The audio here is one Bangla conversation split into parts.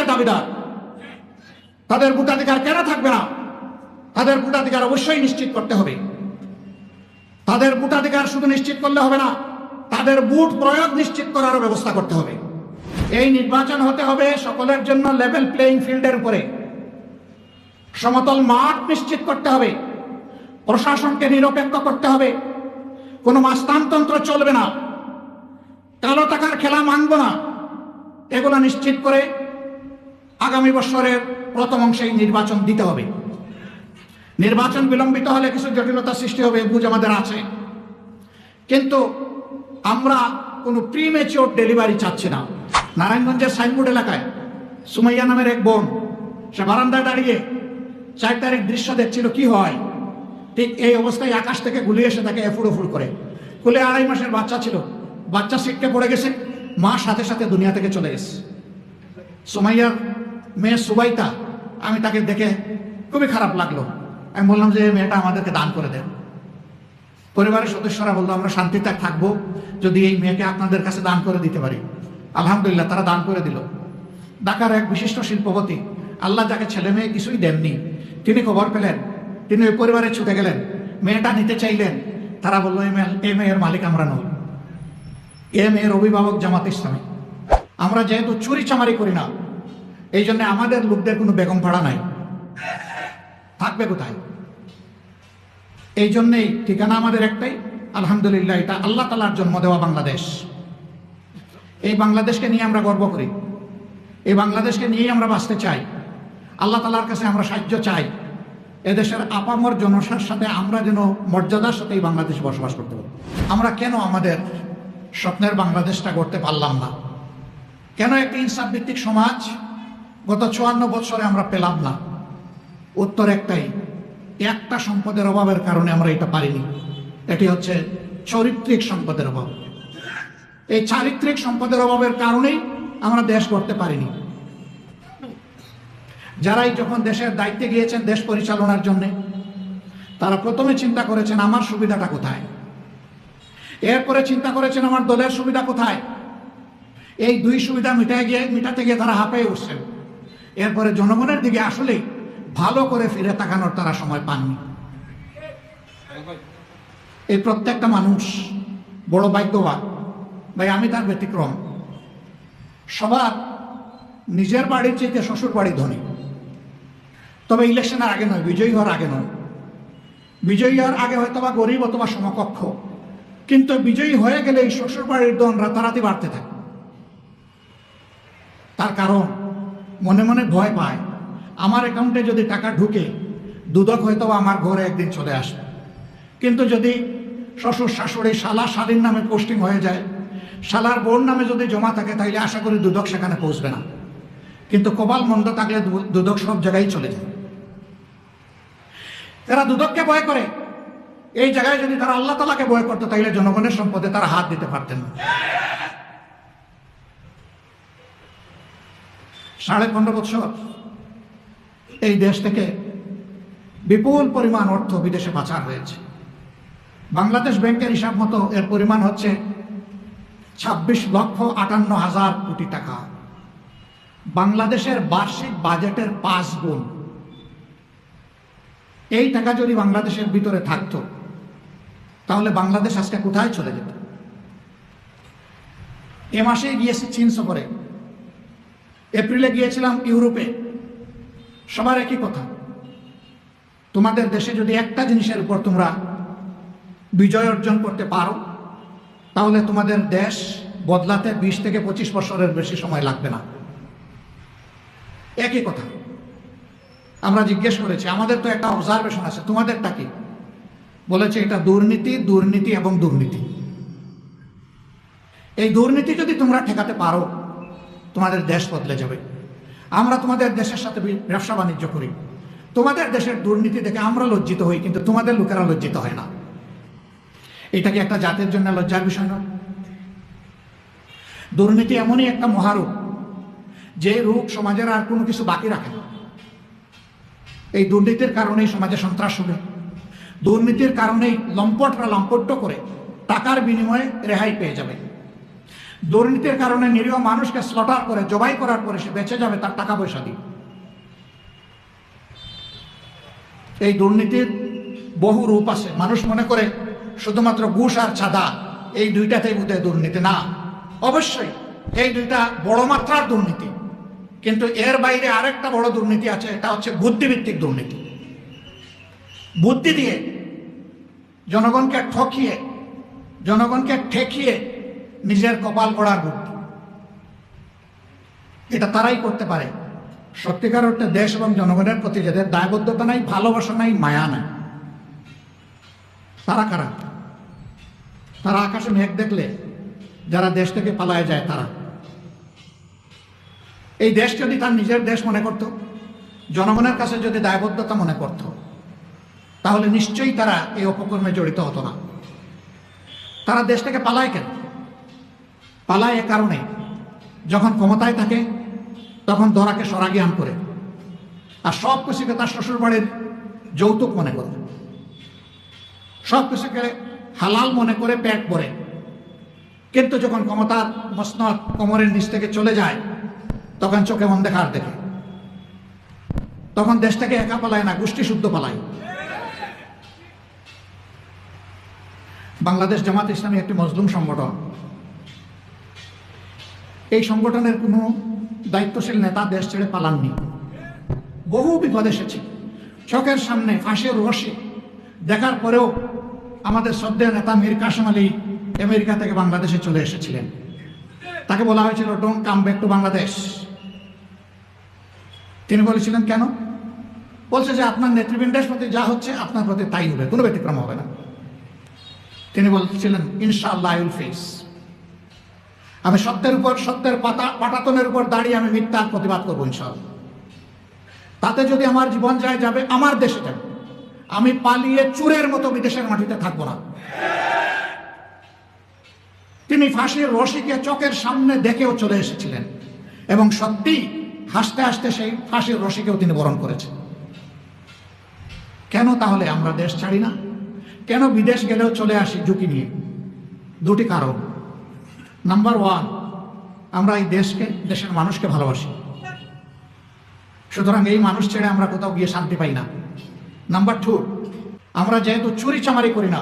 ভোটের দাবিদার। তাদের ভোটাধিকার কেন থাকবে না? তাদের ভোটাধিকার অবশ্যই নিশ্চিত করতে হবে। তাদের ভোটাধিকার শুধু নিশ্চিত করলে হবে না, তাদের বুট প্রয়োগ নিশ্চিত করারও ব্যবস্থা করতে হবে। এই নির্বাচন হতে হবে সকলের জন্য লেভেল প্লেইং ফিল্ডের উপরে। সমতল মাঠ নিশ্চিত করতে হবে। প্রশাসনকে নিরপেক্ষ করতে হবে। কোনো মাস্তানতন্ত্র চলবে না। কালো টাকার খেলা মানব না। এগুলো নিশ্চিত করে আগামী বছরের প্রথম অংশে নির্বাচন দিতে হবে। নির্বাচন বিলম্বিত হলে কিছু জটিলতা সৃষ্টি হবে, বুঝ আমাদের আছে। কিন্তু আমরা কোনো প্রিমেচিওর ডেলিভারি চাচ্ছি না। নারায়ণগঞ্জের সাইনবোর্ড এলাকায় সুমাইয়া নামের এক বোন, সে বারান্দায় দাঁড়িয়ে চার তারিখ দৃশ্য দেখছিল কি হয়। ঠিক এই অবস্থায় আকাশ থেকে গুলি এসে তাকে এফুড় ফুড় করে। কুলে আড়াই মাসের বাচ্চা ছিল। বাচ্চা সিটকে পড়ে গেছে। মা সাথে সাথে দুনিয়া থেকে চলে গেছে। সুমাইয়ার মেয়ে সুবাইতা, আমি তাকে দেখে খুবই খারাপ লাগল। আমি বললাম যে, মেয়েটা আমাদেরকে দান করে দেন। পরিবারের সদস্যরা বলল, আমরা শান্তিতে থাকব যদি এই মেয়েকে আপনাদের কাছে দান করে দিতে পারি। আলহামদুলিল্লাহ, তারা দান করে দিল। ঢাকার এক বিশিষ্ট শিল্পপতি, আল্লাহ যাকে ছেলে মেয়ে কিছুই দেননি, তিনি খবর পেলেন, তিনি ওই পরিবারে ছুটে গেলেন, মেয়েটা নিতে চাইলেন। তারা বলল এই মেয়ের মালিক আমরা নই। এ মেয়ের অভিভাবক জামাত ইসলামী। আমরা যেহেতু চুরি চামারি করি না এই জন্য আমাদের লোকদের কোনো বেগম ভাড়া নাই। থাকবে কোথায়? এই জন্যেই ঠিকানা আমাদের একটাই। আলহামদুলিল্লাহ, এটা আল্লাহ তালার জন্ম দেওয়া বাংলাদেশ। এই বাংলাদেশকে নিয়ে আমরা গর্ব করি। এই বাংলাদেশকে নিয়েই আমরা বাঁচতে চাই। আল্লাহ তালার কাছে আমরা সাহায্য চাই। এদেশের আপামর জনসার সাথে আমরা যেন মর্যাদার সাথে এই বাংলাদেশ বসবাস করতে পারি। আমরা কেন আমাদের স্বপ্নের বাংলাদেশটা করতে পারলাম না? কেন একটা ইনসাফ ভিত্তিক সমাজ গত চুয়ান্ন বছরে আমরা পেলাম না। উত্তর একটাই, একটা সম্পদের অভাবের কারণে আমরা এটা পারিনি। এটি হচ্ছে চরিত্রিক সম্পদের অভাব। এই চারিত্রিক সম্পদের অভাবের কারণেই আমরা দেশ করতে পারিনি। যারাই যখন দেশের দায়িত্বে গিয়েছেন দেশ পরিচালনার জন্য, তারা প্রথমে চিন্তা করেছেন, আমার সুবিধাটা কোথায়? এরপরে চিন্তা করেছেন, আমার দলের সুবিধা কোথায়? এই দুই সুবিধা মিটায় গিয়ে, মিটাতে গিয়ে তারা হাঁপায়ে উঠছেন। এরপরে জনগণের দিকে আসলে ভালো করে ফিরে তাকানোর তারা সময় পাননি। এই প্রত্যেকটা মানুষ বড় ভাগ্যবান। ভাই, আমি তার ব্যতিক্রম। সবার নিজের বাড়ির চাইতে শ্বশুর বাড়ি ধনী। তবে ইলেকশনের আগে নয়, বিজয়ী হওয়ার আগে নয়। বিজয়ী হওয়ার আগে হয়তো বা গরিব অথবা সমকক্ষ। কিন্তু বিজয়ী হয়ে গেলে এই শ্বশুর বাড়ির দন রাতারাতি বাড়তে থাকে। তার কারণ মনে মনে ভয় পায়। আমার অ্যাকাউন্টে যদি টাকা ঢুকে, দুদক হয়তো আমার ঘরে একদিন চলে আসবে। কিন্তু যদি শ্বশুর শাশুড়ি শালা শালীর নামে পোস্টিং হয়ে যায়, শালার বোন নামে যদি জমা থাকে তাহলে আশা করি দুদক সেখানে পৌঁছবে না। কিন্তু কপাল মন্দ থাকলে দুদক সব জায়গায় চলে যায়। তারা দুদককে ভয় করে। এই জায়গায় যদি তারা আল্লাহ তালাকে ভয় করতো তাহলে জনগণের সম্পদে তারা হাত দিতে পারতেন না। সাড়ে পনেরো বছর। এই দেশ থেকে বিপুল পরিমাণ অর্থ বিদেশে পাচার হয়েছে। বাংলাদেশ ব্যাংকের হিসাব মতো এর পরিমাণ হচ্ছে ছাব্বিশ লক্ষ আটান্ন হাজার কোটি টাকা। বাংলাদেশের বার্ষিক বাজেটের পাঁচ গুণ। এই টাকা যদি বাংলাদেশের ভিতরে থাকতো, তাহলে বাংলাদেশ আজকে কোথায় চলে যেত? এ মাসে গিয়েছে চীন সফরে এপ্রিলে গিয়েছিলাম ইউরোপে। সবার একই কথা। তোমাদের দেশে যদি একটা জিনিসের উপর তোমরা বিজয় অর্জন করতে পারো, তাহলে তোমাদের দেশ বদলাতে বিশ থেকে পঁচিশ বছরের বেশি সময় লাগবে না। একই কথা। আমরা জিজ্ঞেস করেছি, আমাদের তো একটা অবজারভেশন আছে, তোমাদেরটা কি? বলেছে, এটা দুর্নীতি দুর্নীতি এবং দুর্নীতি। এই দুর্নীতি যদি তোমরা ঠেকাতে পারো তোমাদের দেশ বদলে যাবে। আমরা তোমাদের দেশের সাথে ব্যবসা বাণিজ্য করি। তোমাদের দেশের দুর্নীতি দেখে আমরা লজ্জিত হই, কিন্তু তোমাদের লোকেরা লজ্জিত হয় না। এটা কি একটা জাতির জন্য লজ্জার বিষয় নয় দুর্নীতি এমনই একটা মহারূপ, যে রূপ সমাজের আর কোনো কিছু বাকি রাখে না। এই দুর্নীতির কারণেই সমাজে সন্ত্রাস হবে। দুর্নীতির কারণেই লম্পটরা লম্পট্য করে টাকার বিনিময়ে রেহাই পেয়ে যাবে। দুর্নীতির কারণে নিরীহ মানুষকে স্লটার করে, জবাই করার পরে সে বেঁচে যাবে, তার টাকা পয়সা দিয়ে। এই দুর্নীতির বহু রূপ আছে। মানুষ মনে করে শুধুমাত্র ঘুষ আর ছাদা, এই দুইটাতেই বোধহয় দুর্নীতি। না, অবশ্যই এই দুইটা বড় মাত্রার দুর্নীতি। কিন্তু এর বাইরে আরেকটা বড় দুর্নীতি আছে, এটা হচ্ছে বুদ্ধিভিত্তিক দুর্নীতি। বুদ্ধি দিয়ে জনগণকে ঠকিয়ে, জনগণকে ঠেকিয়ে নিজের কপাল গড়া বুদ্ধি এটা তারাই করতে পারে। সত্যিকার অর্থে দেশ এবং জনগণের প্রতি যাদের দায়বদ্ধতা নাই, ভালোবাসা নাই, মায়া নাই, তারা কারা? তারা আকাশে মেঘ দেখলে যারা দেশ থেকে পালায় যায় তারা। এই দেশ যদি তার নিজের দেশ মনে করত, জনগণের কাছে যদি দায়বদ্ধতা মনে করত, তাহলে নিশ্চয়ই তারা এই অপকর্মে জড়িত হতো না। তারা দেশ থেকে পালায় কেন? পালায় এ কারণে। যখন ক্ষমতায় থাকে, তখন দরাকে সরাগিয়ান করে। আর সব কিছুকে তার শ্বশুর বাড়ির যৌতুক মনে করে। সব কিছুকে হালাল মনে করে পেট ভরে। কিন্তু যখন ক্ষমতার মসনদ কোমরের নিচ থেকে চলে যায়, তখন চোখে মন দেখার দেখে। তখন দেশ থেকে একা পালায় না, গোষ্ঠী শুদ্ধ পালায়। বাংলাদেশ জামাত ইসলামী একটি মজলুম সংগঠন। এই সংগঠনের কোনো দায়িত্বশীল নেতা দেশ ছেড়ে পালাননি। বহু বিপদ এসেছে। চোখের সামনে, ফাঁসের রশি দেখার পরেও আমাদের শ্রদ্ধেয় নেতা মীর কাসম আলী আমেরিকা থেকে বাংলাদেশে চলে এসেছিলেন। তাকে বলা হয়েছিল don't come back to Bangladesh তিনি বলেছিলেন, কেন? বলছে যে, আপনার নেতৃবৃন্দের প্রতি যা হচ্ছে, আপনার প্রতি তাই হবে, কোনো ব্যতিক্রম হবে না। তিনি বলছিলেন, ইনশাআল্লাহ আই ফেস আমি সত্যের উপর, সত্যের পাতা, পাটাতনের উপর দাঁড়িয়ে আমি মিথ্যার প্রতিবাদ করব ইনশাআল্লাহ। তাতে যদি আমার জীবন যায়, যাবে আমার দেশে যাবে। আমি পালিয়ে চুরের মতো বিদেশের মাটিতে থাকব না। তিনি ফাঁসির রশিকে চোখের সামনে দেখেও চলে এসেছিলেন এবং সত্যি হাসতে হাসতে সেই ফাঁসির রশিকেও তিনি বরণ করেছেন। কেন তাহলে আমরা দেশ ছাড়ি না? কেন বিদেশ গেলেও চলে আসি ঝুঁকি নিয়ে? দুটি কারণ। নাম্বার ওয়ান আমরা এই দেশকে, দেশের মানুষকে ভালোবাসি। সুতরাং এই মানুষ ছেড়ে আমরা কোথাও গিয়ে শান্তি পাই না। নাম্বার টু আমরা যেহেতু চুরি চামারি করি না,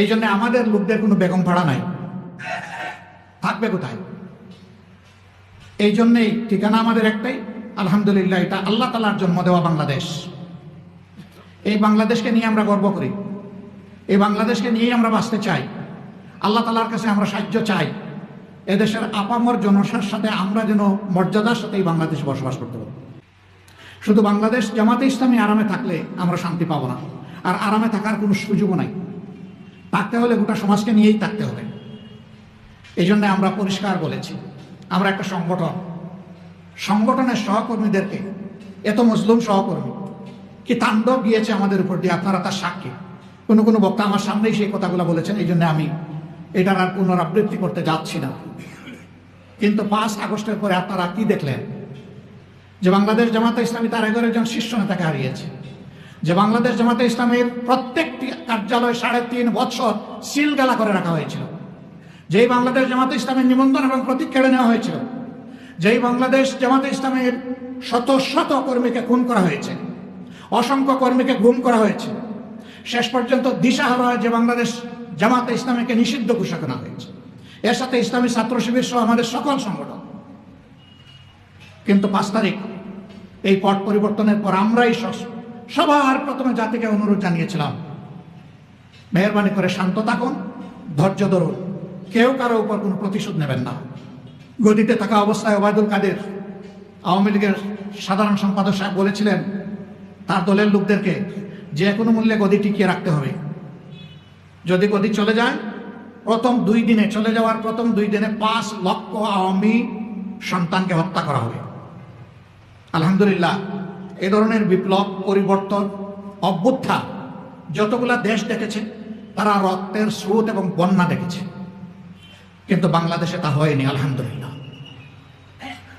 এই জন্য আমাদের লোকদের কোনো বেগম ভাড়া নাই। থাকবে কোথায়? এই জন্যেই ঠিকানা আমাদের একটাই, আলহামদুলিল্লাহ, এটা আল্লাহ তালার জন্ম দেওয়া বাংলাদেশ। এই বাংলাদেশকে নিয়ে আমরা গর্ব করি। এই বাংলাদেশকে নিয়েই আমরা বাঁচতে চাই। আল্লাহ তালার কাছে আমরা সাহায্য চাই। এদেশের আপামর জনসার সাথে আমরা যেন মর্যাদার সাথে এই বাংলাদেশে বসবাস করতে পারি। শুধু বাংলাদেশ জামাতে ইসলামী আরামে থাকলে আমরা শান্তি পাবো না। আর আরামে থাকার কোনো সুযোগও নাই। থাকতে হলে গোটা সমাজকে নিয়েই থাকতে হবে। এই জন্য আমরা পরিষ্কার বলেছি, আমরা একটা সংগঠন। সংগঠনের সহকর্মীদেরকে, এত মুসলিম সহকর্মী, কি তাণ্ডব গিয়েছে আমাদের উপর দিয়ে আপনারা তার সাক্ষী? কোনো কোনো বক্তা আমার সামনেই সেই কথাগুলো বলেছেন এই জন্য আমি এটার আর পুনরাবৃত্তি করতে যাচ্ছি না। কিন্তু পাঁচ আগস্টের পরে আপনারা কি দেখলেন? যে বাংলাদেশ জামাতে ইসলামী তার এগারো একজন শীর্ষ নেতাকে হারিয়েছে। যে বাংলাদেশ জামাতে ইসলামের প্রত্যেকটি কার্যালয় সাড়ে তিন বছর সিলগালা করে রাখা হয়েছিল। যেই বাংলাদেশ জামাতে ইসলামের নিবন্ধন এবং প্রতীক কেড়ে নেওয়া হয়েছিল, যেই বাংলাদেশ জামাতে ইসলামের শত শত কর্মীকে খুন করা হয়েছে, অসংখ্য কর্মীকে গুম করা হয়েছে, শেষ পর্যন্ত দিশাহারা হয় যে বাংলাদেশ জামাতে ইসলামীকে নিষিদ্ধ ঘোষণা হয়েছে। এর সাথে ইসলামী ছাত্র শিবির সহ আমাদের সকল সংগঠন। কিন্তু পাঁচ তারিখ, এই পট পরিবর্তনের পর আমরাই সবার প্রথমে জাতিকে অনুরোধ জানিয়েছিলাম, মেহরবানি করে শান্ত থাকুন, ধৈর্য ধরুন। কেউ কারও উপর কোনো প্রতিশোধ নেবেন না। গদিতে থাকা অবস্থায় ওবায়দুল কাদের, আওয়ামী লীগের সাধারণ সম্পাদক সাহেব বলেছিলেন, তার দলের লোকদেরকে যে কোনো মূল্যে গদি টিকিয়ে রাখতে হবে। যদি গদি চলে যায়, প্রথম দুই দিনে চলে যাওয়ার প্রথম দুই দিনে পাঁচ লক্ষ আওয়ামী সন্তানকে হত্যা করা হবে। আলহামদুলিল্লাহ, এ ধরনের বিপ্লব, পরিবর্তন, অভ্যুত্থান যতগুলা দেশ দেখেছে, তারা রক্তের স্রোত এবং বন্যা দেখেছে। কিন্তু বাংলাদেশে তা হয়নি, আলহামদুলিল্লাহ।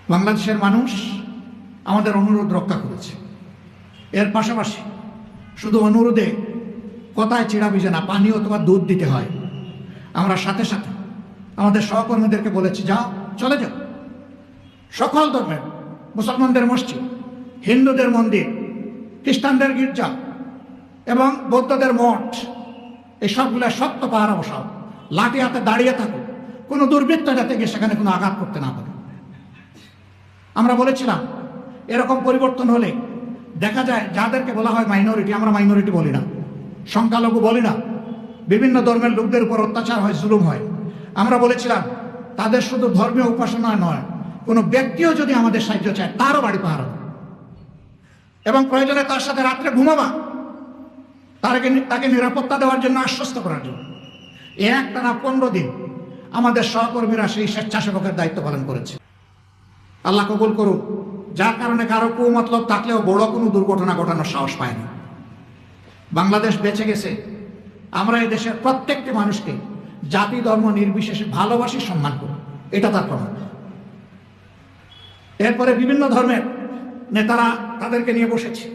বাংলাদেশের মানুষ আমাদের অনুরোধ রক্ষা করেছে। এর পাশাপাশি শুধু অনুরোধে কথায় চিড়া ভিজে না? পানি অথবা দুধ দিতে হয়। আমরা সাথে সাথে আমাদের সহকর্মীদেরকে বলেছি, যাও, চলে যাও। সকল ধর্মের, মুসলমানদের মসজিদ, হিন্দুদের মন্দির, খ্রিস্টানদের গির্জা এবং বৌদ্ধদের মঠ, এই সবগুলো শক্ত পাহারা বসাও। লাঠি হাতে দাঁড়িয়ে থাকো। কোনো দুর্বৃত্ত যাতে গিয়ে সেখানে কোনো আঘাত করতে না পারে। আমরা বলেছিলাম, এরকম পরিবর্তন হলে দেখা যায়, যাদেরকে বলা হয় মাইনরিটি আমরা মাইনরিটি বলি না। সংখ্যালঘু বলি না। বিভিন্ন ধর্মের লোকদের উপর অত্যাচার হয়, জুলুম হয়। আমরা বলেছিলাম, তাদের শুধু ধর্মীয় উপাসনা নয়, কোনো ব্যক্তিও যদি আমাদের সাহায্য চায়, তারও বাড়ি পাহারা এবং প্রয়োজনে তার সাথে রাত্রে ঘুমাবা। তাকে তাকে নিরাপত্তা দেওয়ার জন্য আশ্বস্ত করার জন্য। এ একটানা পনেরো দিন আমাদের সহকর্মীরা সেই স্বেচ্ছাসেবকের দায়িত্ব পালন করেছে। আল্লাহ কবুল করুন যার কারণে কারও কুমতলব থাকলেও বড় কোনো দুর্ঘটনা ঘটানোর সাহস পায় না বাংলাদেশ বেঁচে গেছে। আমরা এই দেশের প্রত্যেকটি মানুষকে জাতি, ধর্ম নির্বিশেষে ভালোবাসি, সম্মান করি। এটা তার প্রমাণ। এরপরে বিভিন্ন ধর্মের নেতারা তাদেরকে নিয়ে বসেছে।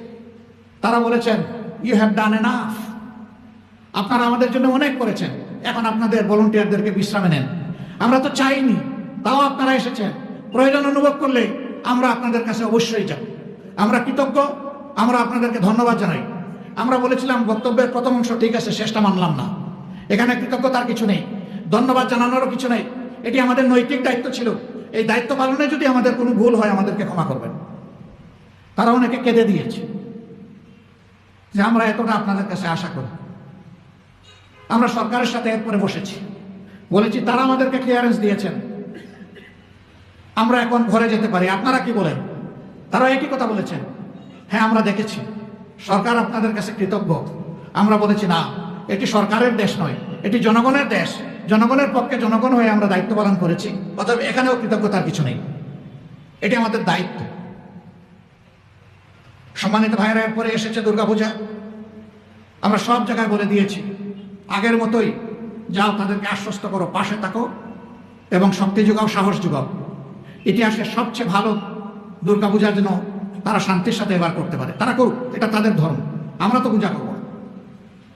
তারা বলেছেন ইউ হ্যাভ ডান এনাফ আপনারা আমাদের জন্য অনেক করেছেন। এখন আপনাদের ভলেন্টিয়ারদেরকে বিশ্রামে নেন। আমরা তো চাইনি, তাও আপনারা এসেছেন। প্রয়োজন অনুভব করলে আমরা আপনাদের কাছে অবশ্যই যাব। আমরা কৃতজ্ঞ, আমরা আপনাদেরকে ধন্যবাদ জানাই। আমরা বলেছিলাম বক্তব্যের প্রথম অংশ ঠিক আছে, শেষটা মানলাম না। এখানে কৃতজ্ঞতার কিছু নেই, ধন্যবাদ জানানোরও কিছু নেই। এটি আমাদের নৈতিক দায়িত্ব ছিল। এই দায়িত্ব পালনে যদি আমাদের কোনো ভুল হয়, আমাদেরকে ক্ষমা করবেন। তারা অনেকে কেঁদে দিয়েছে যে আমরা এতটা আপনাদের কাছে আশা করি। আমরা সরকারের সাথে এরপরে বসেছি। বলেছি, তারা আমাদেরকে ক্লিয়ারেন্স দিয়েছেন। আমরা এখন ঘরে যেতে পারি। আপনারা কি বলেন? তারা একই কথা বলেছেন। হ্যাঁ আমরা দেখেছি। সরকার আপনাদের কাছে কৃতজ্ঞ। আমরা বলেছি, না, এটি সরকারের দেশ নয়, এটি জনগণের দেশ। জনগণের পক্ষে জনগণ হয়ে আমরা দায়িত্ব পালন করেছি, অতএব এখানেও কৃতজ্ঞতার কিছু নেই। এটি আমাদের দায়িত্ব। সম্মানিত ভাইরা এরপরে এসেছে দুর্গাপূজা। আমরা সব জায়গায় বলে দিয়েছি, আগের মতোই যাও তাদেরকে আশ্বস্ত করো, পাশে থাকো এবং শক্তি যোগাও, সাহস যোগাও। ইতিহাসের সবচেয়ে ভালো দুর্গাপূজার জন্য তারা শান্তির সাথে এবার করতে পারে। তারা করুক, এটা তাদের ধর্ম। আমরা তো পূজা করব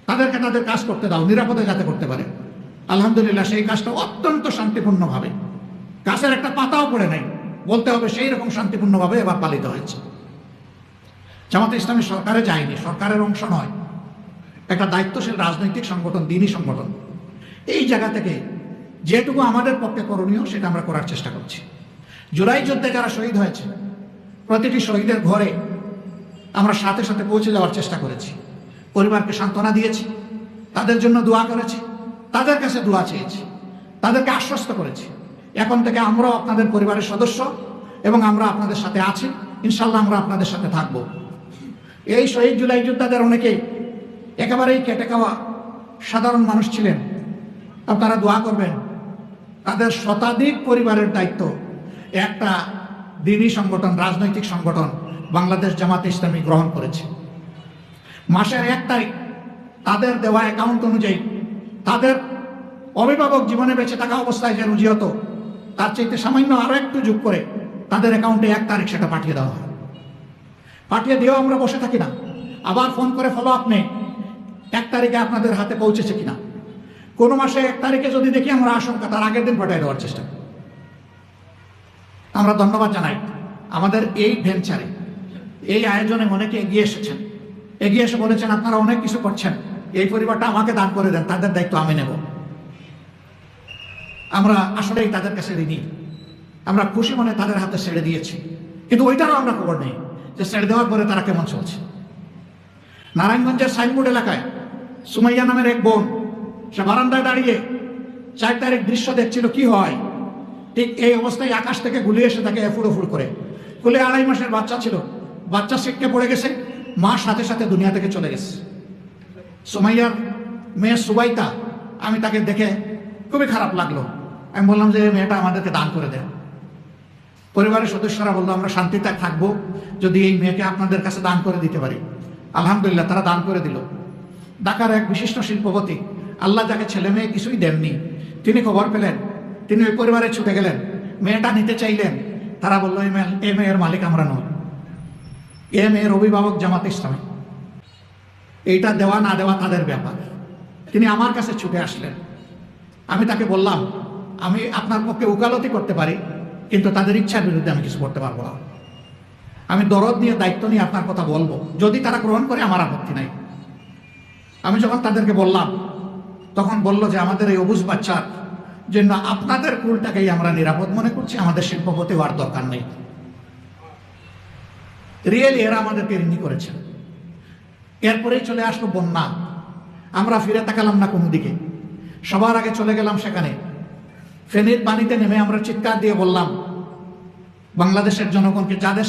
তাদেরকে তাদের কাজ করতে দাও, নিরাপদে যাতে করতে পারে। আলহামদুলিল্লাহ, সেই কাজটা অত্যন্ত শান্তিপূর্ণভাবে। গাছের একটা পাতাও পড়ে নাই। বলতে হবে সেই রকম শান্তিপূর্ণভাবে এবার পালিত হয়েছে। জামাতে ইসলামী সরকারে যায়নি, সরকারের অংশ নয়। একটা দায়িত্বশীল রাজনৈতিক সংগঠন দিনই সংগঠন। এই জায়গা থেকে যেটুকু আমাদের পক্ষে করণীয়, সেটা আমরা করার চেষ্টা করছি। জুলাই যুদ্ধে যারা শহীদ হয়েছে প্রতিটি শহীদের ঘরে আমরা সাথে সাথে পৌঁছে যাওয়ার চেষ্টা করেছি। পরিবারকে সান্ত্বনা দিয়েছি। তাদের জন্য দোয়া করেছি। তাদের কাছে দোয়া চেয়েছি। তাদেরকে আশ্বস্ত করেছি। এখন থেকে আমরাও আপনাদের পরিবারের সদস্য এবং আমরা আপনাদের সাথে আছি। ইনশাল্লাহ আমরা আপনাদের সাথে থাকব। এই শহীদ জুলাই যোদ্ধাদের অনেকেই একেবারেই কেটে খাওয়া সাধারণ মানুষ ছিলেন। আপনারা দোয়া করবেন। তাদের শতাধিক পরিবারের দায়িত্ব। একটা দিনী সংগঠন, রাজনৈতিক সংগঠন বাংলাদেশ জামাতে ইসলামী গ্রহণ করেছে। মাসের এক তারিখ তাদের দেওয়া অ্যাকাউন্ট অনুযায়ী তাদের অভিভাবক জীবনে বেঁচে থাকা অবস্থায় যে রুজি হতো, তার চাইতে সামান্য আরও একটু যোগ করে তাদের অ্যাকাউন্টে এক তারিখ সেটা পাঠিয়ে দেওয়া হয়। পাঠিয়ে দিয়েও আমরা বসে থাকি না। আবার ফোন করে ফলো আপ নেই। এক তারিখে আপনাদের হাতে পৌঁছেছে কিনা? কোনো মাসে এক তারিখে যদি দেখি আমরা আশঙ্কা, তার আগের দিন পাঠিয়ে দেওয়ার চেষ্টা করি। আমরা ধন্যবাদ জানাই আমাদের এই ভেঞ্চারে এই আয়োজনে অনেকে এগিয়ে এসেছেন। এগিয়ে এসে বলেছেন, আপনারা অনেক কিছু করছেন। এই পরিবারটা আমাকে দান করে দেন, তাদের দায়িত্ব আমি নেব। আমরা আসলেই তাদের কাছে ঋণী। আমরা খুশি মনে তাদের হাতে ছেড়ে দিয়েছি। কিন্তু ওইটারও আমরা খবর নেই যে ছেড়ে দেওয়ার পরে তারা কেমন চলছে। নারায়ণগঞ্জের সাইনবোর্ড এলাকায় সুমাইয়া নামের এক বোন, সে বারান্দায় দাঁড়িয়ে চার তারিখ দৃশ্য দেখছিল, কি হয়? ঠিক এই অবস্থায় আকাশ থেকে গুলিয়ে এসে তাকে এফুড়ো ফুড় করে। কুলে আড়াই মাসের বাচ্চা ছিল। বাচ্চা সিটকে পড়ে গেছে। মা সাথে সাথে দুনিয়া থেকে চলে গেছে। সুমাইয়ার মেয়ে সুবাইতা, আমি তাকে দেখে খুবই খারাপ লাগল। আমি বললাম যে মেয়েটা আমাদেরকে দান করে দেন পরিবারের সদস্যরা বলল, আমরা শান্তিতে থাকব যদি এই মেয়েকে আপনাদের কাছে দান করে দিতে পারি। আলহামদুলিল্লাহ, তারা দান করে দিল। ঢাকার এক বিশিষ্ট শিল্পপতি, আল্লাহ যাকে ছেলে মেয়ে কিছুই দেননি, তিনি খবর পেলেন তিনি ওই পরিবারে ছুটে গেলেন। মেয়েটা নিতে চাইলেন। তারা বলল মেয়ে এ মেয়ের মালিক আমরা নই। এ মেয়ের অভিভাবক জামাত ইসলামী। এইটা দেওয়া না দেওয়া তাদের ব্যাপার। তিনি আমার কাছে ছুটে আসলেন। আমি তাকে বললাম, আমি আপনার পক্ষে উকালতি করতে পারি, কিন্তু তাদের ইচ্ছার বিরুদ্ধে আমি কিছু করতে পারব না। আমি দরদ নিয়ে, দায়িত্ব নিয়ে আপনার কথা বলব। যদি তারা গ্রহণ করে, আমার আপত্তি নাই। আমি যখন তাদেরকে বললাম, তখন বলল যে, আমাদের এই অবুজ বাচ্চার জন্য আপনাদের কুলটাকেই আমরা নিরাপদ মনে করছি, আমাদের শিল্পপতি হওয়ার দরকার নেই। রিয়েলি এরা আমাদেরকে ঋণী করেছে। এরপরেই চলে আসলো বন্যা। আমরা ফিরে তাকালাম না কোনো দিকে সবার আগে চলে গেলাম সেখানে। ফেনীর পানিতে নেমে আমরা চিৎকার দিয়ে বললাম, বাংলাদেশের জনগণকে যাদের